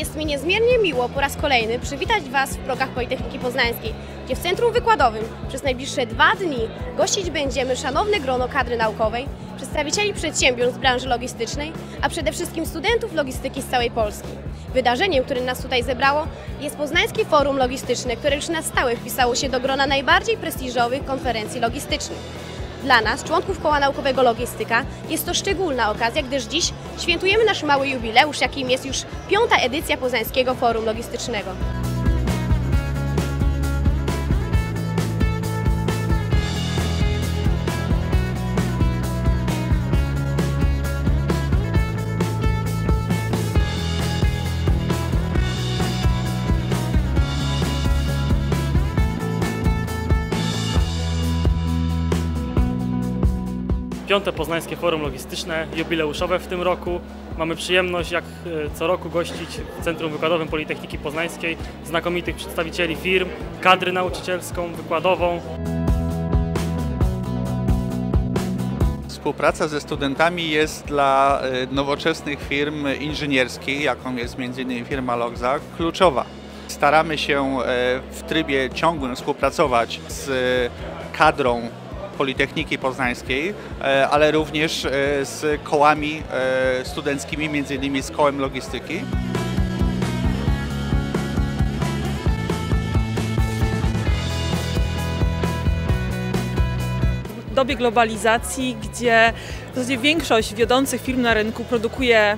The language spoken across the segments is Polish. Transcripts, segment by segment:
Jest mi niezmiernie miło po raz kolejny przywitać Was w progach Politechniki Poznańskiej, gdzie w Centrum Wykładowym przez najbliższe dwa dni gościć będziemy szanowne grono kadry naukowej, przedstawicieli przedsiębiorstw z branży logistycznej, a przede wszystkim studentów logistyki z całej Polski. Wydarzeniem, które nas tutaj zebrało, jest Poznańskie Forum Logistyczne, które już na stałe wpisało się do grona najbardziej prestiżowych konferencji logistycznych. Dla nas, członków Koła Naukowego Logistyka, jest to szczególna okazja, gdyż dziś świętujemy nasz mały jubileusz, jakim jest już piąta edycja Poznańskiego Forum Logistycznego. Piąte Poznańskie Forum Logistyczne, jubileuszowe w tym roku. Mamy przyjemność, jak e, co roku, gościć w Centrum Wykładowym Politechniki Poznańskiej znakomitych przedstawicieli firm, kadry nauczycielską, wykładową. Współpraca ze studentami jest dla e, nowoczesnych firm inżynierskich, jaką jest m.in. firma Logza, kluczowa. Staramy się e, w trybie ciągłym współpracować z kadrą Politechniki Poznańskiej, e, ale również e, z kołami e, studenckimi, m.in. z kołem logistyki. w dobie globalizacji, gdzie w zasadzie większość wiodących firm na rynku produkuje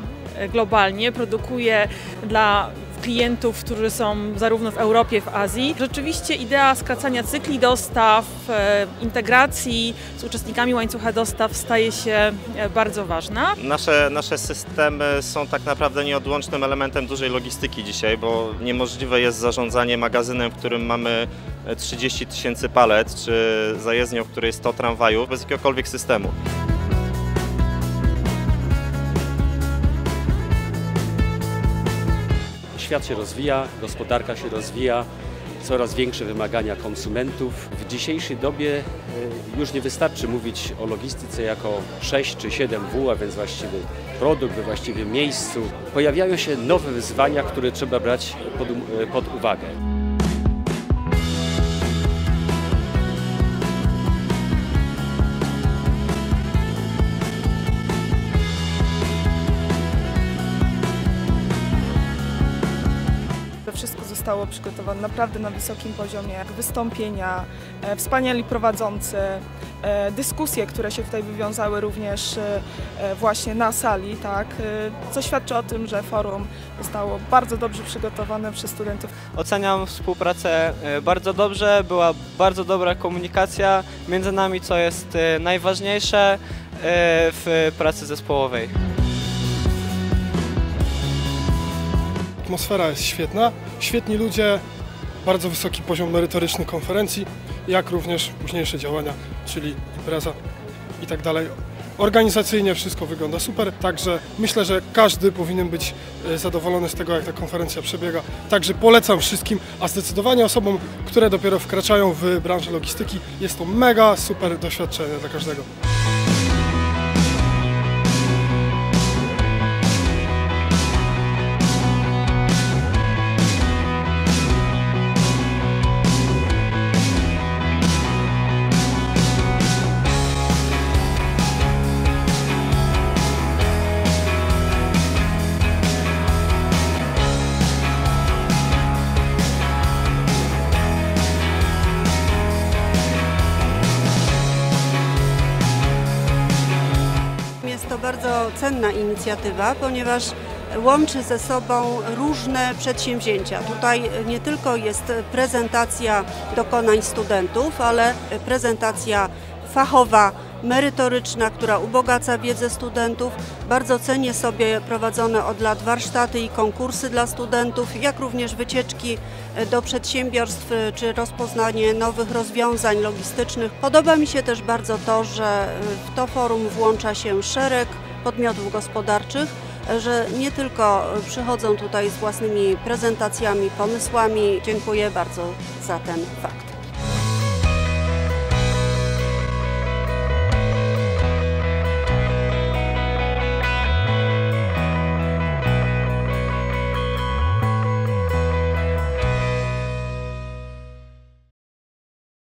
globalnie, produkuje dla klientów, którzy są zarówno w Europie, w Azji. Rzeczywiście idea skracania cykli dostaw, e, integracji z uczestnikami łańcucha dostaw staje się e, bardzo ważna. Nasze, nasze systemy są tak naprawdę nieodłącznym elementem dużej logistyki dzisiaj, bo niemożliwe jest zarządzanie magazynem, w którym mamy 30 tysięcy palet, czy zajezdnią, w której 100 tramwajów, bez jakiegokolwiek systemu. Świat się rozwija, gospodarka się rozwija, coraz większe wymagania konsumentów. W dzisiejszej dobie e, już nie wystarczy mówić o logistyce jako 6 czy 7 W, a więc właściwy produkt we właściwym miejscu. Pojawiają się nowe wyzwania, które trzeba brać pod, um- e, pod uwagę. Zostało przygotowane naprawdę na wysokim poziomie. Jak wystąpienia, e, wspaniali prowadzący, e, dyskusje, które się tutaj wywiązały również e, właśnie na sali, tak, co świadczy o tym, że forum zostało bardzo dobrze przygotowane przez studentów. Oceniam współpracę bardzo dobrze, była bardzo dobra komunikacja między nami, co jest najważniejsze w pracy zespołowej. Atmosfera jest świetna, świetni ludzie, bardzo wysoki poziom merytoryczny konferencji, jak również późniejsze działania, czyli impreza i tak dalej. Organizacyjnie wszystko wygląda super, także myślę, że każdy powinien być e, zadowolony z tego, jak ta konferencja przebiega. Także polecam wszystkim, a zdecydowanie osobom, które dopiero wkraczają w branżę logistyki, jest to mega super doświadczenie dla każdego. Bardzo cenna inicjatywa, ponieważ łączy ze sobą różne przedsięwzięcia. Tutaj nie tylko jest prezentacja dokonań studentów, ale prezentacja fachowa, merytoryczna, która ubogaca wiedzę studentów. Bardzo cenię sobie prowadzone od lat warsztaty i konkursy dla studentów, jak również wycieczki do przedsiębiorstw czy rozpoznanie nowych rozwiązań logistycznych. Podoba mi się też bardzo to, że w to forum włącza się szereg podmiotów gospodarczych, że nie tylko przychodzą tutaj z własnymi prezentacjami, pomysłami. Dziękuję bardzo za ten fakt.